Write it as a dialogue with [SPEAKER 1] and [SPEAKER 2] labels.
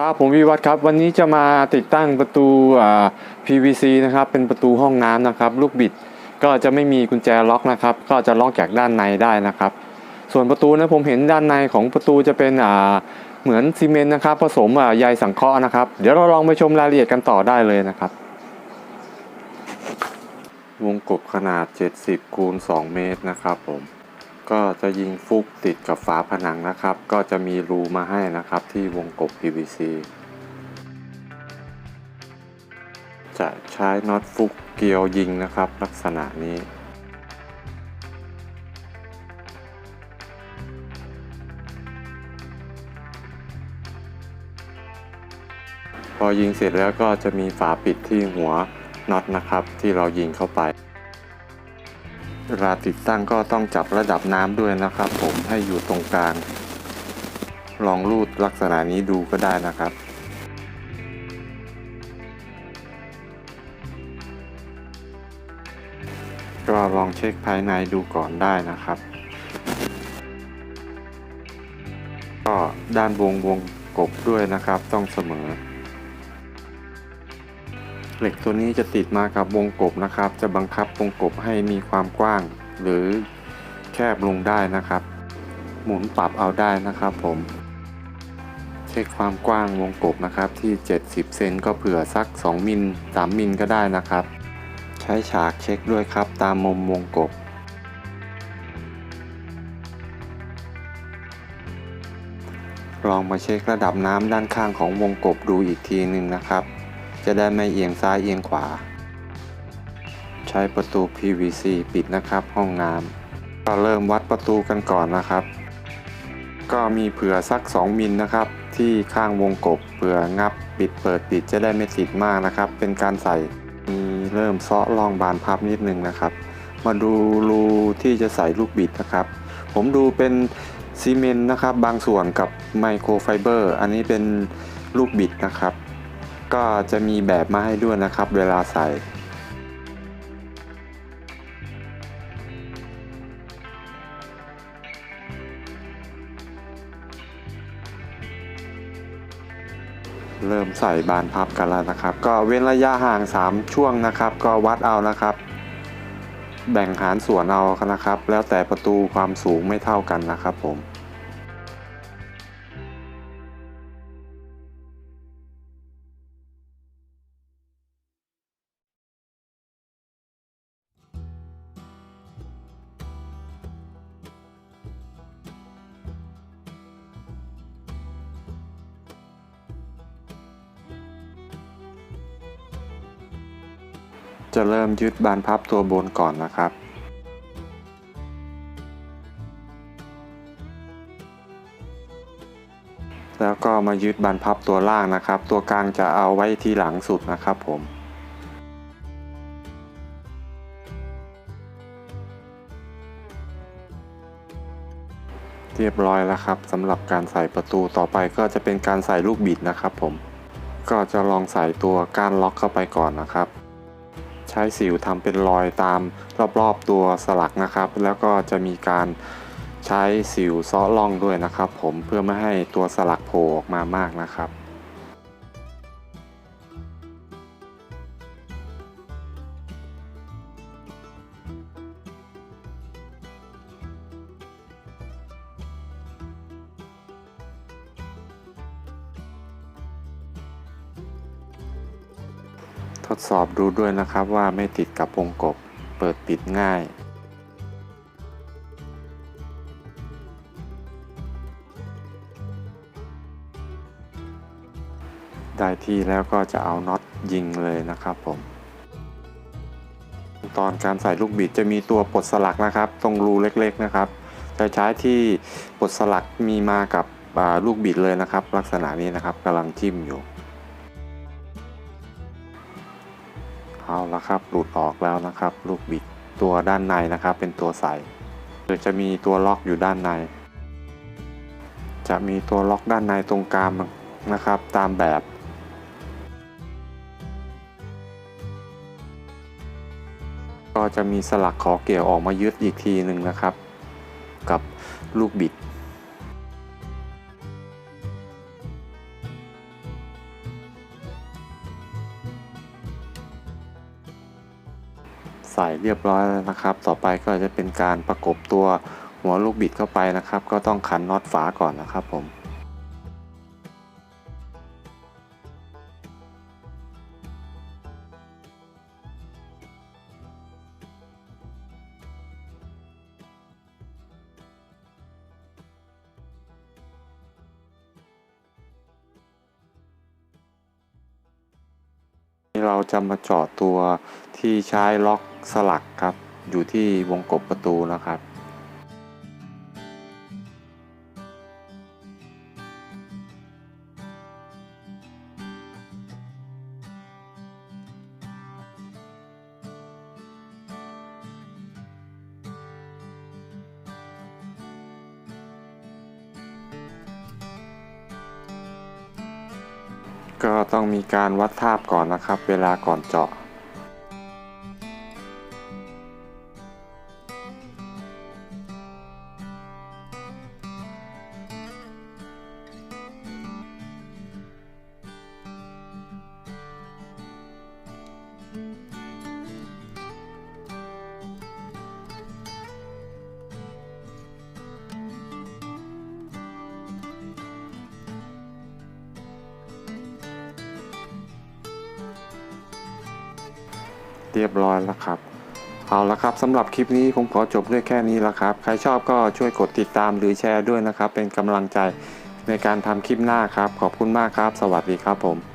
[SPEAKER 1] ครับผมวิวัฒครับวันนี้จะมาติดตั้งประตูอ่า PVC นะครับเป็นประตูห้องน้ำนะครับ ลูกบิดก็จะไม่มีกุญแจล็อกนะครับ ก็จะล็อกจากด้านในได้นะครับ ส่วนประตูนะผมเห็นด้านในของประตูจะเป็นอ่าเหมือนซีเมนต์นะครับ ผสมอ่าใยสังเคราะห์นะครับเดี๋ยวเราลองไปชมรายละเอียดกันต่อได้เลยนะครับ วงกบขนาด 70คูณ2เมตรนะครับผม ก็จะยิงฟุกติดกับฝาผนังนะครับ ก็จะมีรูมาให้นะครับที่วงกบ PVC จะใช้น็อตฟุกเกลียวยิงนะครับ ลักษณะนี้ พอยิงเสร็จแล้วก็จะมีฝาปิดที่หัวน็อตนะครับ ที่เรายิงเข้าไป เวลาติดตั้งก็ต้องจับระดับน้ำด้วยนะครับ ผมให้อยู่ตรงกลาง ลองรูดลักษณะนี้ดูก็ได้นะครับก็ลองเช็คภายในดูก่อนได้นะครับ ก็ด้านวงวงกบด้วยนะครับต้องเสมอ เหล็กตัวนี้จะติดมากับวงกบนะครับ จะบังคับวงกบให้มีความกว้าง หรือแคบลงได้นะครับ หมุนปรับเอาได้นะครับผม เช็คความกว้างวงกบนะครับที่ 70 เซนก็เผื่อสัก 2 มิล 3 มิลก็ได้นะครับ ใช้ฉากเช็คด้วยครับตามมุมวงกบลองมาเช็คระดับน้ำด้านข้างของวงกบดูอีกทีหนึ่งนะครับ จะได้ไม่เอียงซ้ายเอียงขวา ใช้ประตู PVC ปิดนะครับห้องน้ำก็เริ่มวัดประตูกันก่อนนะครับ ก็มีเผื่อสัก 2 มิลนะครับ ที่ข้างวงกบเผื่องับปิดเปิดปิดจะได้ไม่ติดมากนะครับ เป็นการใส่มีเริ่มเซาะร่องบานพับนิดนึงนะครับ มาดูรูที่จะใส่ลูกบิดนะครับ ผมดูเป็นซีเมนต์นะครับบางส่วนกับไมโครไฟเบอร์ อันนี้เป็นลูกบิดนะครับ ก็จะมีแบบมาให้ด้วยนะครับ เวลาใส่ เริ่มใส่บานพับกันแล้วนะครับ ก็เว้นระยะห่าง 3 ช่วงนะครับ ก็วัดเอานะครับ แบ่งหารส่วนเอานะครับ แล้วแต่ประตูความสูงไม่เท่ากันนะครับผม จะเริ่มยึดบานพับตัวบนก่อนนะครับ แล้วก็มายึดบานพับตัวล่างนะครับ ตัวกลางจะเอาไว้ที่หลังสุดนะครับผมเรียบร้อยแล้วครับสำหรับการใส่ประตูต่อไปก็จะเป็นการใส่ลูกบิดนะครับผม ก็จะลองใส่ตัวก้านล็อกเข้าไปก่อนนะครับ ช้สิวทำเป็นรอยตามรอบๆตัวสลักนะครับ แล้วก็จะมีการใช้สิวซ้อล่องด้วยนะครับ ผมเพื่อไม่ให้ตัวสลักโผล่ออกมามากนะครับ ทดสอบดูด้วยนะครับว่าไม่ติดกับวงกบ เปิดปิดง่าย ได้ที่แล้วก็จะเอาน็อตยิงเลยนะครับผม ตอนการใส่ลูกบิดจะมีตัวปลดสลักนะครับ ตรงรูเล็กๆนะครับ จะใช้ที่ปลดสลักมีมากับลูกบิดเลยนะครับ ลักษณะนี้นะครับกำลังจิ้มอยู่ เอาละครับ หลุดออกแล้วนะครับ ลูกบิดตัวด้านในนะครับ เป็นตัวใส่โดยจะมีตัวล็อกอยู่ด้านใน จะมีตัวล็อกด้านในตรงกลางนะครับ ตามแบบก็จะมีสลักขอเกี่ยวออกมายึดอีกทีหนึ่งนะครับ กับลูกบิด ใส่เรียบร้อยแล้วนะครับ ต่อไปก็จะเป็นการประกบตัวหัวลูกบิดเข้าไปนะครับ ก็ต้องขันน็อตฝาก่อนนะครับผมเราจะมาเจาะตัวที่ใช้ล็อก สลักครับ อยู่ที่วงกบประตูนะครับ ก็ต้องมีการวัดทาบก่อนนะครับ เวลาก่อนเจาะ เรียบร้อยแล้วครับ เอาละครับสำหรับคลิปนี้ผมขอจบด้วยแค่นี้ละครับ ใครชอบก็ช่วยกดติดตามหรือแชร์ด้วยนะครับ เป็นกำลังใจในการทำคลิปหน้าครับ ขอบคุณมากครับ สวัสดีครับผม